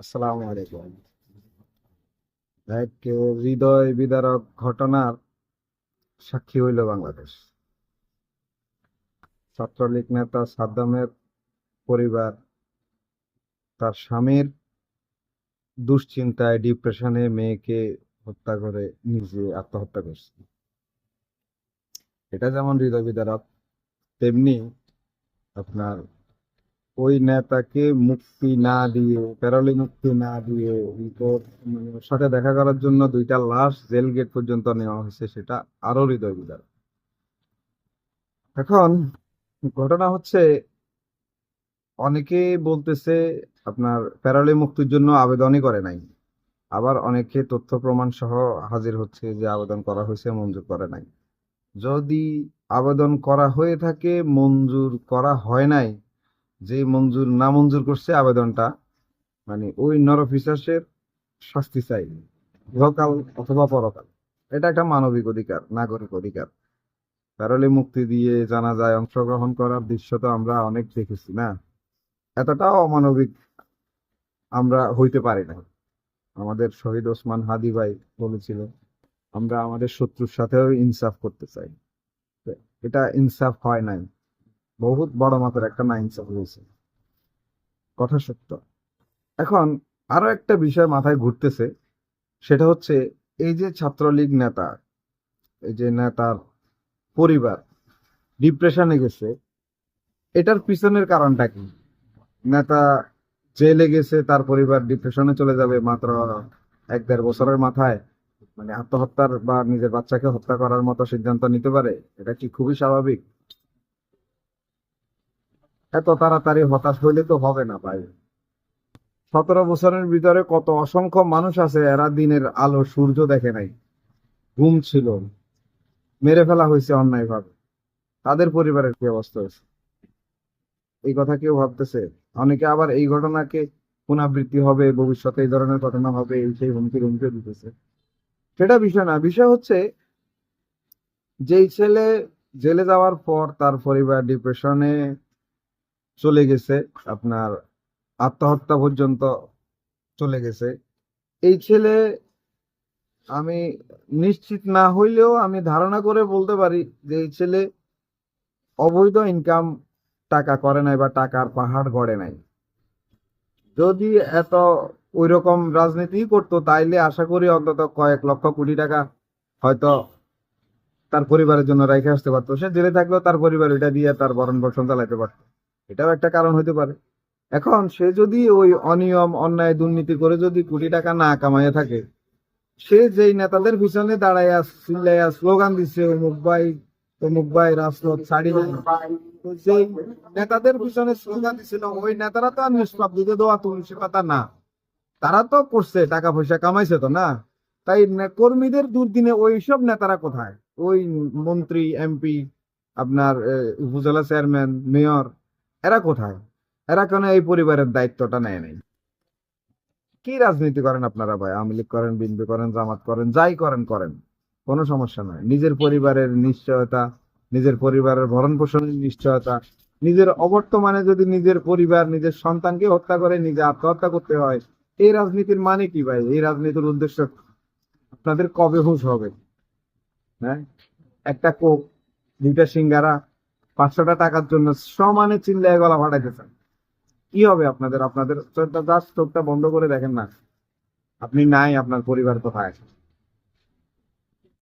আসসালামু আলাইকুম। এক হৃদয় বিদারক ঘটনার সাক্ষী হইল বাংলাদেশ। ছাত্রলীগ নেতা সাদ্দামের পরিবার, তার স্বামীর দুশ্চিন্তায় ডিপ্রেশনে মেয়েকে হত্যা করে নিজে আত্মহত্যা করছে। এটা যেমন হৃদয় বিদারক, তেমনি আপনার ওই নেতাকে মুক্তি না দিয়ে, প্যারোলে মুক্তি না দিয়ে সাথে দেখা করার জন্য দুইটা লাশ জেল গেট পর্যন্ত নেওয়া হয়েছে, সেটা আরও হৃদয় বিদারক এখন ঘটনা হচ্ছে অনেকে বলতেছে আপনার প্যারোলে মুক্তির জন্য আবেদনই করে নাই। আবার অনেকে তথ্য প্রমাণ সহ হাজির হচ্ছে যে আবেদন করা হয়েছে, মঞ্জুর করে নাই। যদি আবেদন করা হয়ে থাকে, মঞ্জুর করা হয় নাই যে মঞ্জুর না মঞ্জুর করছে আবেদনটা মানে ওই নরফিসাসের শাস্তি চাই। ইহকাল অথবা পরকাল। এটা একটা মানবিক অধিকার, নাগরিক অধিকার। প্যারোলে মুক্তি দিয়ে জানা যায় অংশগ্রহণ করার দৃশ্য তো আমরা অনেক দেখেছি, না? এতটাও অমানবিক আমরা হইতে পারি না। আমাদের শহীদ ওসমান হাদি ভাই বলেছিল, আমরা আমাদের শত্রুর সাথেও ইনসাফ করতে চাই। এটা ইনসাফ হয় নাই। বহুত বড় মাপের একটা না ইনসাফ হয়েছে। কথা সত্য। এখন আরও একটা বিষয় মাথায় ঘুরতেছে, সেটা হচ্ছে এই যে ছাত্রলীগ নেতা, এই যে নেতার পরিবার ডিপ্রেশনে গেছে, এটার পিছনের কারণটা কি? নেতা জেলে গেছে, তার পরিবার ডিপ্রেশনে চলে যাবে মাত্র এক দেড় বছরের মাথায়। মানে আত্মহত্যার বা নিজের বাচ্চাকে হত্যা করার মতো সিদ্ধান্ত নিতে পারে, এটা কি খুবই স্বাভাবিক? এত তাড়াতাড়ি হতাশ হইলে তো হবে না ভাই। সতেরো বছরের ভিতরে কত অসংখ্য মানুষ আছে, এরা দিনের আলো, সূর্য দেখে নাই। ঘুম ছিল। মেরে ফেলা হয়েছে অন্যায়ভাবে। তাদের পরিবারের কি অবস্থা হয়েছে? এই কথা কেউ ভাবতেছে? অনেকে আবার এই ঘটনাকে পুনরাবৃত্তি হবে, ভবিষ্যতে এই ধরনের ঘটনা হবে, এই সেই হুমকি হুমকি দিতেছে। সেটা বিষয় না, বিষয় হচ্ছে যেই ছেলে জেলে যাওয়ার পর তার পরিবার ডিপ্রেশনে চলে গেছে, আপনার আত্মহত্যা পর্যন্ত চলে গেছে। এই ছেলে আমি নিশ্চিত না হইলেও আমি ধারণা করে বলতে পারি যে এই ছেলে অবৈধ ইনকাম টাকা করে নাই বা টাকার পাহাড় গড়ে নাই। যদি এত ওই রকম রাজনীতি করতো, তাইলে আশা করি অন্তত কয়েক লক্ষ কোটি টাকা হয়তো তার পরিবারের জন্য রেখে আসতে পারতো। সে জেলে থাকলেও তার পরিবার এটা দিয়ে তার বরণ পোষণ চালাইতে পারতো। এটাও একটা কারণ হতে পারে। এখন সে যদি ওই অনিয়ম, অন্যায়, দুর্নীতি করে যদি কোটি টাকা না কামাইয়া থাকে, সে যেই নেতাদের পিছনে দাঁড়াইয়া চিল্লাইয়া স্লোগান দিচ্ছে অমুক ভাই অমুক ভাই, রাজপথ ছাড়ি তো নেতাদের পিছনে স্লোগান ওই নেতারা তো আর নিষ্পাপ, দিতে দেওয়া পাতা না। তারা তো করছে টাকা পয়সা কামাইছে তো না। তাই কর্মীদের দুর্দিনে ওইসব নেতারা কোথায়? ওই মন্ত্রী, এমপি, আপনার উপজেলা চেয়ারম্যান, মেয়র এরা কোথায়? এরা কেন এই পরিবারের দায়িত্বটা নেয় নাই? কি রাজনীতি করেন আপনারা ভাই? আওয়ামী লীগ করেন, বিএনপি করেন, জামাত করেন, যাই করেন করেন। কোনো সমস্যা নয় নিজের পরিবারের নিশ্চয়তা, নিজের পরিবারের ভরণ পোষণের নিশ্চয়তা, নিজের অবর্তমানে যদি নিজের পরিবার, নিজের সন্তানকে হত্যা করে, নিজে আত্মহত্যা করতে হয়, এই রাজনীতির মানে কি ভাই? এই রাজনীতির উদ্দেশ্য আপনাদের কবে হুঁশ হবে? হ্যাঁ? একটা কোক দুইটা সিঙ্গারা পাঁচশোটা টাকার জন্য সমানে চিল্লায় গলা ফাটাইতেছেন। কি হবে আপনাদের? আপনাদের চোখটা বন্ধ করে দেখেন না। আপনি নাই, আপনার পরিবার কোথায়?